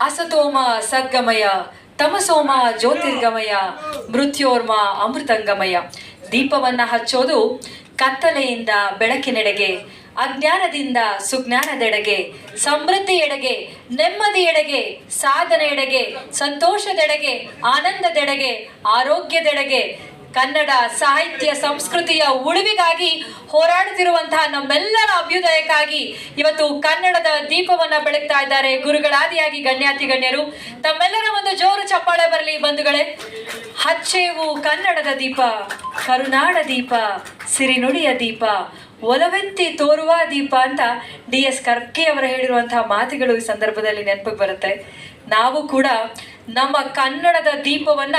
ಅಸತೋಮ ಸದ್ಗಮಯ, ತಮಸೋಮ ಜ್ಯೋತಿರ್ಗಮಯ, ಮೃತ್ಯೋರ್ಮ ಅಮೃತಂಗಮಯ. ದೀಪವನ್ನ ಹಚ್ಚೋದು ಕತ್ತಲೆಯಿಂದ ಬೆಳಕಿನೆಡೆಗೆ, ಅಜ್ಞಾನದಿಂದ ಸುಜ್ಞಾನದೆಡೆಗೆ, ಸಮೃದ್ಧಿಯೆಡೆಗೆ, ನೆಮ್ಮದಿಯೆಡೆಗೆ, ಸಾಧನೆಯೆಡೆಗೆ, ಸಂತೋಷದೆಡೆಗೆ, ಆನಂದದೆಡೆಗೆ, ಆರೋಗ್ಯದೆಡೆಗೆ ಕನ್ನಡ ಸಾಹಿತ್ಯ ಸಂಸ್ಕೃತಿಯ ಉಳಿವಿಗಾಗಿ ಹೋರಾಡುತ್ತಿರುವಂತಹ ನಮ್ಮೆಲ್ಲರ ಅಭ್ಯುದಯಕ್ಕಾಗಿ ಇವತ್ತು ಕನ್ನಡದ ದೀಪವನ್ನ ಬೆಳಗ್ತಾ ಇದ್ದಾರೆ ಗುರುಗಳಾದಿಯಾಗಿ ಗಣ್ಯಾತಿ ಗಣ್ಯರು. ತಮ್ಮೆಲ್ಲರ ಒಂದು ಜೋರು ಚಪ್ಪಾಳೆ ಬರಲಿ ಬಂಧುಗಳೇ. ಹಚ್ಚೇವು ಕನ್ನಡದ ದೀಪ, ಕರುನಾಡ ದೀಪ, ಸಿರಿನುಡಿಯ ದೀಪ, ಒಲವೆತ್ತಿ ತೋರುವ ದೀಪ ಅಂತ ಡಿ ಎಸ್ ಕರ್ಕೆ ಅವರು ಹೇಳಿರುವಂತಹ ಮಾತುಗಳು ಈ ಸಂದರ್ಭದಲ್ಲಿ ನೆನಪಿಗೆ ಬರುತ್ತೆ. ನಾವು ಕೂಡ ನಮ್ಮ ಕನ್ನಡದ ದೀಪವನ್ನ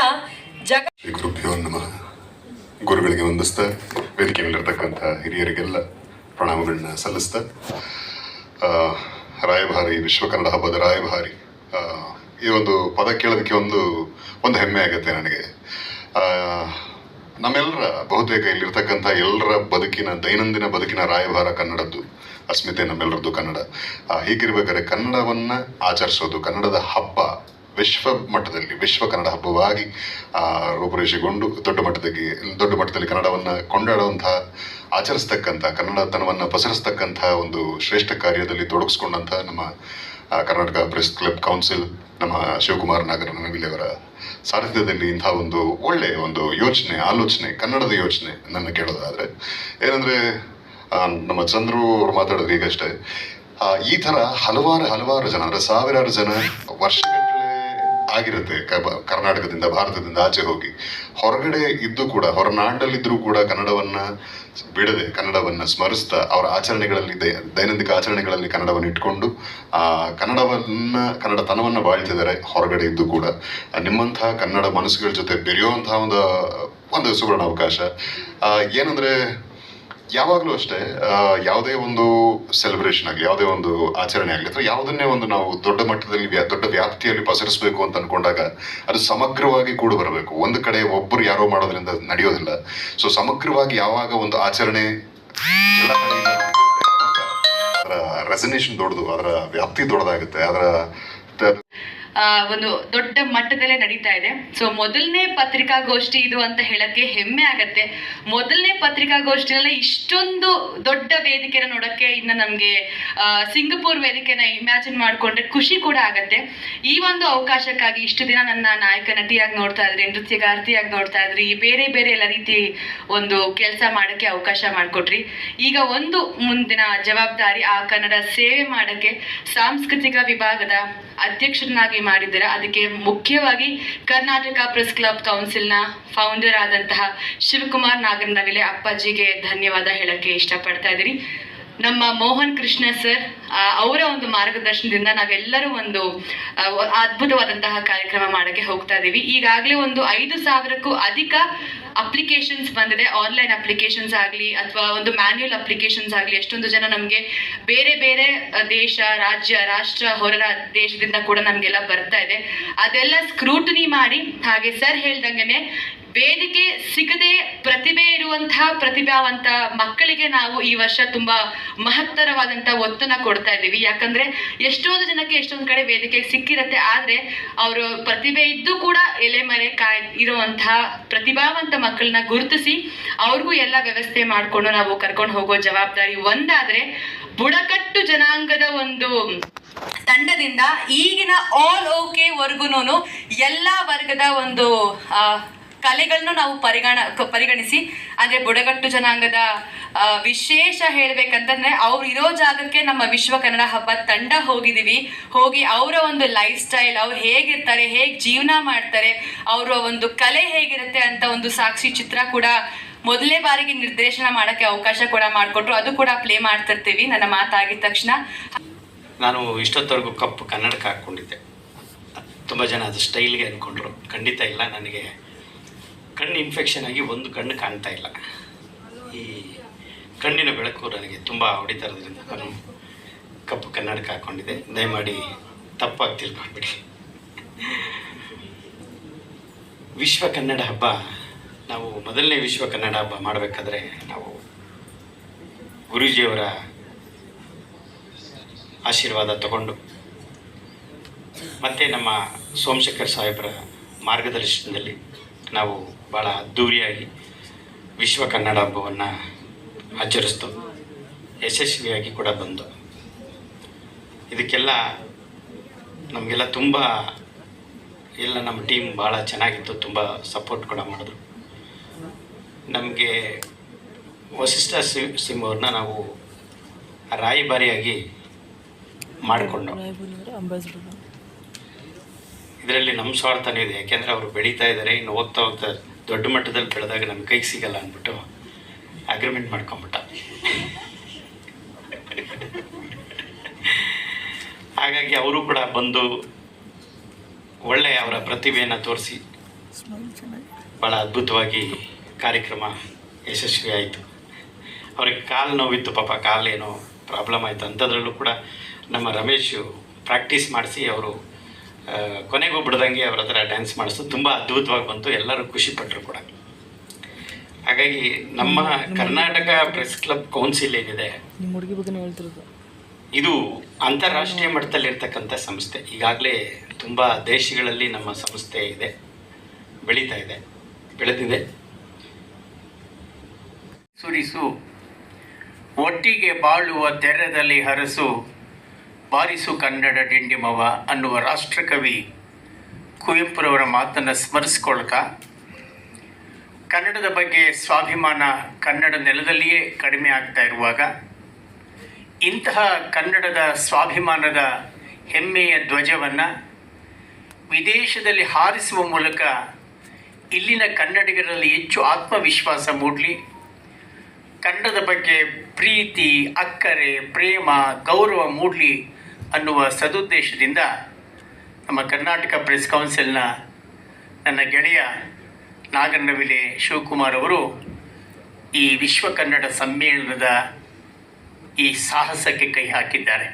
ಗುರುಗಳಿಗೆ ವಂದಿಸ್ತಾ, ವೇದಿಕೆಯಲ್ಲಿರ್ತಕ್ಕಂಥ ಹಿರಿಯರಿಗೆಲ್ಲ ಪ್ರಣಾಮಗಳನ್ನ ಸಲ್ಲಿಸ್ತಾ ರಾಯಭಾರಿ ವಿಶ್ವ ಕನ್ನಡ ಹಬ್ಬದ ರಾಯಭಾರಿ ಈ ಒಂದು ಪದ ಕೇಳೋದಕ್ಕೆ ಒಂದು ಒಂದು ಹೆಮ್ಮೆ ಆಗುತ್ತೆ ನನಗೆ. ನಮ್ಮೆಲ್ಲರ ಬಹುತೇಕ ಇಲ್ಲಿರ್ತಕ್ಕಂಥ ಎಲ್ಲರ ಬದುಕಿನ, ದೈನಂದಿನ ಬದುಕಿನ ರಾಯಭಾರ ಕನ್ನಡದ್ದು, ಅಸ್ಮಿತೆ ನಮ್ಮೆಲ್ಲರದ್ದು ಕನ್ನಡ. ಹೀಗಿರ್ಬೇಕಾದ್ರೆ ಕನ್ನಡವನ್ನ ಆಚರಿಸೋದು, ಕನ್ನಡದ ಹಬ್ಬ ವಿಶ್ವ ಮಟ್ಟದಲ್ಲಿ, ವಿಶ್ವ ಕನ್ನಡ ಹಬ್ಬವಾಗಿ ರೂಪುರೇಷೆಗೊಂಡು ದೊಡ್ಡ ಮಟ್ಟದಲ್ಲಿ ದೊಡ್ಡ ಮಟ್ಟದಲ್ಲಿ ಕನ್ನಡವನ್ನು ಕೊಂಡಾಡುವಂತಹ ಆಚರಿಸ್ತಕ್ಕಂಥ, ಕನ್ನಡತನವನ್ನು ಪಸರಿಸ್ತಕ್ಕಂಥ ಒಂದು ಶ್ರೇಷ್ಠ ಕಾರ್ಯದಲ್ಲಿ ತೊಡಗಿಸ್ಕೊಂಡಂಥ ನಮ್ಮ ಕರ್ನಾಟಕ ಪ್ರೆಸ್ ಕ್ಲಬ್ ಕೌನ್ಸಿಲ್, ನಮ್ಮ ಶಿವಕುಮಾರ್ ನಾಗರ ನವಿಲೆಯವರ ಸಾರಥ್ಯದಲ್ಲಿ ಇಂಥ ಒಂದು ಒಳ್ಳೆಯ ಒಂದು ಯೋಚನೆ, ಆಲೋಚನೆ, ಕನ್ನಡದ ಯೋಚನೆ ನನ್ನ ಕೇಳೋದಾದರೆ. ಏನಂದರೆ ನಮ್ಮ ಚಂದ್ರು ಅವರು ಮಾತಾಡಿದ್ರು ಈಗಷ್ಟೇ ಈ ಥರ ಹಲವಾರು ಹಲವಾರು ಜನ, ಅಂದರೆ ಸಾವಿರಾರು ಜನ ವರ್ಷಗಟ್ಟಲೆ ಆಗಿರುತ್ತೆ. ಕರ್ನಾಟಕದಿಂದ, ಭಾರತದಿಂದ ಆಚೆ ಹೋಗಿ. ಹೊರಗಡೆ ಇದ್ದು ಕೂಡ ಹೊರನಾಡಲ್ಲಿದ್ದರೂ ಕೂಡ ಕನ್ನಡವನ್ನ ಬಿಡದೆ, ಕನ್ನಡವನ್ನ ಸ್ಮರಿಸ್ತಾ, ಅವರ ಆಚರಣೆಗಳಲ್ಲಿ ದೈನಂದಿಕ ಆಚರಣೆಗಳಲ್ಲಿ ಕನ್ನಡವನ್ನು ಇಟ್ಕೊಂಡು, ಆ, ಕನ್ನಡವನ್ನ, ಕನ್ನಡತನವನ್ನ ಬಾಳ್ತಿದ್ದಾರೆ ಹೊರಗಡೆ ಇದ್ದು ಕೂಡ. ನಿಮ್ಮಂತಹ ಕನ್ನಡ ಮನಸ್ಸುಗಳ ಜೊತೆ ಬೆರೆಯುವಂತಹ ಒಂದು ಒಂದು ಸುವರ್ಣ ಅವಕಾಶ ಏನಂದ್ರೆ ಯಾವಾಗಲೂ ಅಷ್ಟೇ ಯಾವುದೇ ಒಂದು ಸೆಲೆಬ್ರೇಷನ್ ಆಗಲಿ, ಯಾವುದೇ ಒಂದು ಆಚರಣೆ ಆಗಲಿ, ಅಥವಾ ಯಾವುದನ್ನೇ ಒಂದು ನಾವು ದೊಡ್ಡ ಮಟ್ಟದಲ್ಲಿ ದೊಡ್ಡ ವ್ಯಾಪ್ತಿಯಲ್ಲಿ ಪಸರಿಸಬೇಕು ಅಂತ ಅನ್ಕೊಂಡಾಗ ಅದು ಸಮಗ್ರವಾಗಿ ಕೂಡ ಬರಬೇಕು. ಒಂದು ಕಡೆ ಒಬ್ಬರು ಯಾರೋ ಮಾಡೋದ್ರಿಂದ ನಡೆಯೋದಿಲ್ಲ. ಸೊ ಸಮಗ್ರವಾಗಿ ಯಾವಾಗ ಒಂದು ಆಚರಣೆ ಅದರ ರೆಸನೇಷನ್ ದೊಡ್ಡದು, ಅದರ ವ್ಯಾಪ್ತಿ ದೊಡ್ಡದಾಗುತ್ತೆ, ಅದರ ಒಂದು ದೊಡ್ಡ ಮಟ್ಟದಲ್ಲೇ ನಡೀತಾ ಇದೆ. ಸೊ ಮೊದಲನೇ ಪತ್ರಿಕಾಗೋಷ್ಠಿ ಇದು ಅಂತ ಹೇಳಕ್ಕೆ ಹೆಮ್ಮೆ ಆಗತ್ತೆ. ಮೊದಲನೇ ಪತ್ರಿಕಾಗೋಷ್ಠಿನಲ್ಲೇ ಇಷ್ಟೊಂದು ದೊಡ್ಡ ವೇದಿಕೆನ ನೋಡಕ್ಕೆ ಇನ್ನು ನಮಗೆ ಸಿಂಗಪೂರ್ ವೇದಿಕೆನ ಇಮ್ಯಾಜಿನ್ ಮಾಡ್ಕೊಂಡ್ರೆ ಖುಷಿ ಕೂಡ ಆಗತ್ತೆ. ಈ ಒಂದು ಅವಕಾಶಕ್ಕಾಗಿ ಇಷ್ಟು ದಿನ ನನ್ನ ನಾಯಕ ನಟಿಯಾಗಿ ನೋಡ್ತಾ ಇದ್ರಿ, ನೃತ್ಯಗಾರ್ತಿಯಾಗಿ ನೋಡ್ತಾ ಇದ್ರಿ ಬೇರೆ ಬೇರೆ ಎಲ್ಲ ರೀತಿ ಒಂದು ಕೆಲಸ ಮಾಡಕ್ಕೆ ಅವಕಾಶ ಮಾಡಿಕೊಟ್ರಿ. ಈಗ ಒಂದು ಮುಂದಿನ ಜವಾಬ್ದಾರಿ ಆ ಕನ್ನಡ ಸೇವೆ ಮಾಡಕ್ಕೆ ಸಾಂಸ್ಕೃತಿಕ ವಿಭಾಗದ ಅಧ್ಯಕ್ಷರನ್ನಾಗಿ ಮಾಡಿದ್ರೆ ಅದಕ್ಕೆ ಮುಖ್ಯವಾಗಿ ಕರ್ನಾಟಕ ಪ್ರೆಸ್ ಕ್ಲಬ್ ಕೌನ್ಸಿಲ್ನ ಫೌಂಡರ್ ಆದಂತಹ ಶಿವಕುಮಾರ್ ನಾಗರನವಿಲೆ ಅಪ್ಪಾಜಿಗೆ ಧನ್ಯವಾದ ಹೇಳಕ್ಕೆ ಇಷ್ಟಪಡ್ತಾ ಇದ್ದೀರಿ. ನಮ್ಮ ಮೋಹನ್ ಕೃಷ್ಣ ಸರ್ ಅವರ ಒಂದು ಮಾರ್ಗದರ್ಶನದಿಂದ ನಾವೆಲ್ಲರೂ ಒಂದು ಅದ್ಭುತವಾದಂತಹ ಕಾರ್ಯಕ್ರಮ ಮಾಡಕ್ಕೆ ಹೋಗ್ತಾ ಇದೀವಿ. ಈಗಾಗಲೇ ಒಂದು ಐದು ಸಾವಿರಕ್ಕೂ ಅಧಿಕ ಅಪ್ಲಿಕೇಶನ್ಸ್ ಬಂದಿದೆ. ಆನ್ಲೈನ್ ಅಪ್ಲಿಕೇಶನ್ಸ್ ಆಗಲಿ ಅಥವಾ ಒಂದು ಮ್ಯಾನ್ಯುಯಲ್ ಅಪ್ಲಿಕೇಶನ್ಸ್ ಆಗಲಿ ಎಷ್ಟೊಂದು ಜನ ನಮಗೆ ಬೇರೆ ಬೇರೆ ದೇಶ, ರಾಜ್ಯ, ರಾಷ್ಟ್ರ ಹೊರ ದೇಶದಿಂದ ಕೂಡ ನಮಗೆಲ್ಲ ಬರ್ತಾ ಇದೆ. ಅದೆಲ್ಲ ಸ್ಕ್ರೂಟನಿ ಮಾಡಿ ಹಾಗೆ ಸರ್ ಹೇಳ್ದಂಗೆನೆ ವೇದಿಕೆ ಸಿಗದೆ ಪ್ರತಿಭೆ ಇರುವಂತಹ ಪ್ರತಿಭಾವಂತ ಮಕ್ಕಳಿಗೆ ನಾವು ಈ ವರ್ಷ ತುಂಬಾ ಮಹತ್ತರವಾದಂತಹ ಒತ್ತನ್ನ ಕೊಡ್ತಾ ಇದ್ದೀವಿ. ಯಾಕಂದ್ರೆ ಎಷ್ಟೊಂದು ಜನಕ್ಕೆ ಎಷ್ಟೊಂದು ಕಡೆ ವೇದಿಕೆ ಸಿಕ್ಕಿರತ್ತೆ. ಆದ್ರೆ ಅವರು ಪ್ರತಿಭೆ ಇದ್ದು ಕೂಡ ಎಲೆ ಮರೆ ಕಾಯ್ ಇರುವಂತಹ ಪ್ರತಿಭಾವಂತ ಮಕ್ಕಳನ್ನ ಗುರುತಿಸಿ ಅವ್ರಿಗೂ ಎಲ್ಲ ವ್ಯವಸ್ಥೆ ಮಾಡಿಕೊಂಡು ನಾವು ಕರ್ಕೊಂಡು ಹೋಗೋ ಜವಾಬ್ದಾರಿ ಒಂದಾದ್ರೆ ಬುಡಕಟ್ಟು ಜನಾಂಗದ ಒಂದು ತಂಡದಿಂದ ಈಗಿನ ಆಲ್ ಓಕೆ ವರ್ಗುನು ಎಲ್ಲ ವರ್ಗದ ಒಂದು ಕಲೆಗಳನ್ನು ನಾವು ಪರಿಗಣ ಪರಿಗಣಿಸಿ, ಅಂದ್ರೆ ಬುಡಗಟ್ಟು ಜನಾಂಗದ ವಿಶೇಷ ಹೇಳ್ಬೇಕಂತಂದ್ರೆ ಅವ್ರು ಇರೋ ಜಾಗಕ್ಕೆ ನಮ್ಮ ವಿಶ್ವ ಕನ್ನಡ ಹಬ್ಬ ತಂಡ ಹೋಗಿದೀವಿ. ಹೋಗಿ ಅವರ ಒಂದು ಲೈಫ್ ಸ್ಟೈಲ್, ಅವ್ರು ಹೇಗಿರ್ತಾರೆ, ಹೇಗೆ ಜೀವನ ಮಾಡ್ತಾರೆ, ಅವರ ಒಂದು ಕಲೆ ಹೇಗಿರುತ್ತೆ ಅಂತ ಒಂದು ಸಾಕ್ಷಿ ಚಿತ್ರ ಕೂಡ ಮೊದಲನೇ ಬಾರಿಗೆ ನಿರ್ದೇಶನ ಮಾಡಕ್ಕೆ ಅವಕಾಶ ಕೂಡ ಮಾಡಿಕೊಟ್ರು. ಅದು ಕೂಡ ಪ್ಲೇ ಮಾಡ್ತಿರ್ತೀವಿ ನನ್ನ ಮಾತಾಗಿದ ತಕ್ಷಣ. ನಾನು ಇಷ್ಟೊತ್ತವರೆಗೂ ಕಪ್ಪು ಕನ್ನಡಕ್ಕೆ ಹಾಕ್ಕೊಂಡಿದ್ದೆ. ತುಂಬ ಜನ ಅದು ಸ್ಟೈಲ್ಗೆ ಅಂದ್ಕೊಂಡ್ರು. ಖಂಡಿತ ಇಲ್ಲ, ನನಗೆ ಕಣ್ಣು ಇನ್ಫೆಕ್ಷನ್ ಆಗಿ ಒಂದು ಕಣ್ಣು ಕಾಣ್ತಾ ಇಲ್ಲ. ಈ ಕಣ್ಣಿನ ಬೆಳಕು ನನಗೆ ತುಂಬ ಹೊಡಿತಾ ಇರೋದ್ರಿಂದ ನಾನು ಕಪ್ಪು ಕನ್ನಡಕ ಹಾಕ್ಕೊಂಡಿದ್ದೆ ದಯಮಾಡಿ ತಪ್ಪಾಗಿ ತಿಳ್ಕೊಂಡ್ಬಿಡಿ. ವಿಶ್ವ ಕನ್ನಡ ಹಬ್ಬ, ನಾವು ಮೊದಲನೇ ವಿಶ್ವ ಕನ್ನಡ ಹಬ್ಬ ಮಾಡಬೇಕಾದ್ರೆ ನಾವು ಗುರೂಜಿಯವರ ಆಶೀರ್ವಾದ ತಗೊಂಡು, ಮತ್ತು ನಮ್ಮ ಸೋಮಶೇಖರ್ ಸಾಹೇಬರ ಮಾರ್ಗದರ್ಶನದಲ್ಲಿ ನಾವು ಭಾಳ ಅದ್ಧೂರಿಯಾಗಿ ವಿಶ್ವ ಕನ್ನಡ ಹಬ್ಬವನ್ನು ಆಚರಿಸ್ತು. ಯಶಸ್ವಿಯಾಗಿ ಕೂಡ ಬಂದು ಇದಕ್ಕೆಲ್ಲ ನಮಗೆಲ್ಲ ತುಂಬ ಎಲ್ಲ ನಮ್ಮ ಟೀಮ್ ಭಾಳ ಚೆನ್ನಾಗಿತ್ತು ತುಂಬ ಸಪೋರ್ಟ್ ಕೂಡ ಮಾಡಿದ್ರು. ನಮಗೆ ವಸಿಷ್ಠ ಸಿ ಸಿಂಗ್ ಅವ್ರನ್ನ ನಾವು ರಾಯಭಾರಿಯಾಗಿ ಮಾಡಿಕೊಂಡು ಇದರಲ್ಲಿ ನಮ್ಮ ಸ್ವಾರ್ಥನೂ ಇದೆ ಯಾಕೆಂದರೆ ಅವರು ಬೆಳೀತಾ ಇದ್ದಾರೆ ಇನ್ನು ಹೋಗ್ತಾ ಹೋಗ್ತಾ ದೊಡ್ಡ ಮಟ್ಟದಲ್ಲಿ ಬೆಳೆದಾಗ ನಮ್ಮ ಕೈಗೆ ಸಿಗಲ್ಲ ಅಂದ್ಬಿಟ್ಟು ಅಗ್ರಿಮೆಂಟ್ ಮಾಡ್ಕೊಂಬಿಟ್ಟ. ಹಾಗಾಗಿ ಅವರು ಕೂಡ ಬಂದು ಒಳ್ಳೆಯ ಅವರ ಪ್ರತಿಭೆಯನ್ನು ತೋರಿಸಿ ಭಾಳ ಅದ್ಭುತವಾಗಿ ಕಾರ್ಯಕ್ರಮ ಯಶಸ್ವಿ ಆಯಿತು. ಅವ್ರಿಗೆ ಕಾಲು ನೋವಿತ್ತು ಪಾಪ ಕಾಲೇನೋ ಪ್ರಾಬ್ಲಮ್ ಆಯಿತು ಅಂಥದ್ರಲ್ಲೂ ಕೂಡ ನಮ್ಮ ರಮೇಶು ಪ್ರಾಕ್ಟೀಸ್ ಮಾಡಿಸಿ ಅವರು ಕೊನೆಗೂ ಬಿಡ್ದಂಗೆ ಅವ್ರ ಹತ್ರ ಡ್ಯಾನ್ಸ್ ಮಾಡಿಸು ತುಂಬ ಅದ್ಭುತವಾಗಿ ಬಂತು. ಎಲ್ಲರೂ ಖುಷಿಪಟ್ಟರು ಕೂಡ. ಹಾಗಾಗಿ ನಮ್ಮ ಕರ್ನಾಟಕ ಪ್ರೆಸ್ ಕ್ಲಬ್ ಕೌನ್ಸಿಲ್ ಏನಿದೆ ಇದು ಅಂತಾರಾಷ್ಟ್ರೀಯ ಮಟ್ಟದಲ್ಲಿರ್ತಕ್ಕಂಥ ಸಂಸ್ಥೆ. ಈಗಾಗಲೇ ತುಂಬ ದೇಶಗಳಲ್ಲಿ ನಮ್ಮ ಸಂಸ್ಥೆ ಇದೆ. ಬೆಳೀತಾ ಇದೆ. ಬೆಳೆದಿದೆ. ಸುರಿಸು ಒಟ್ಟಿಗೆ ಬಾಳುವ ತೆರೆದಲ್ಲಿ ಹರಸು ಬಾರಿಸು ಕನ್ನಡ ಡಿಂಡಿಮವ ಅನ್ನುವ ರಾಷ್ಟ್ರಕವಿ ಕುವೆಂಪುರವರ ಮಾತನ್ನು ಸ್ಮರಿಸ್ಕೊಳ್ಕ ಕನ್ನಡದ ಬಗ್ಗೆ ಸ್ವಾಭಿಮಾನ ಕನ್ನಡ ನೆಲದಲ್ಲಿಯೇ ಕಡಿಮೆ ಆಗ್ತಾ ಇರುವಾಗ ಇಂತಹ ಕನ್ನಡದ ಸ್ವಾಭಿಮಾನದ ಹೆಮ್ಮೆಯ ಧ್ವಜವನ್ನು ವಿದೇಶದಲ್ಲಿ ಹಾರಿಸುವ ಮೂಲಕ ಇಲ್ಲಿನ ಕನ್ನಡಿಗರಲ್ಲಿ ಹೆಚ್ಚು ಆತ್ಮವಿಶ್ವಾಸ ಮೂಡಲಿ. ಕನ್ನಡದ ಬಗ್ಗೆ ಪ್ರೀತಿ, ಅಕ್ಕರೆ, ಪ್ರೇಮ, ಗೌರವ ಮೂಡಲಿ. ಅನ್ನುವ ಸದುದ್ದೇಶದಿಂದ ನಮ್ಮ ಕರ್ನಾಟಕ ಪ್ರೆಸ್ ಕೌನ್ಸಿಲ್ನ ನನ್ನ ಗೆಳೆಯ ನಾಗನವಿಲೆ ಶಿವಕುಮಾರ್ ಅವರು ಈ ವಿಶ್ವ ಕನ್ನಡ ಸಮ್ಮೇಳನದ ಈ ಸಾಹಸಕ್ಕೆ ಕೈ ಹಾಕಿದ್ದಾರೆ.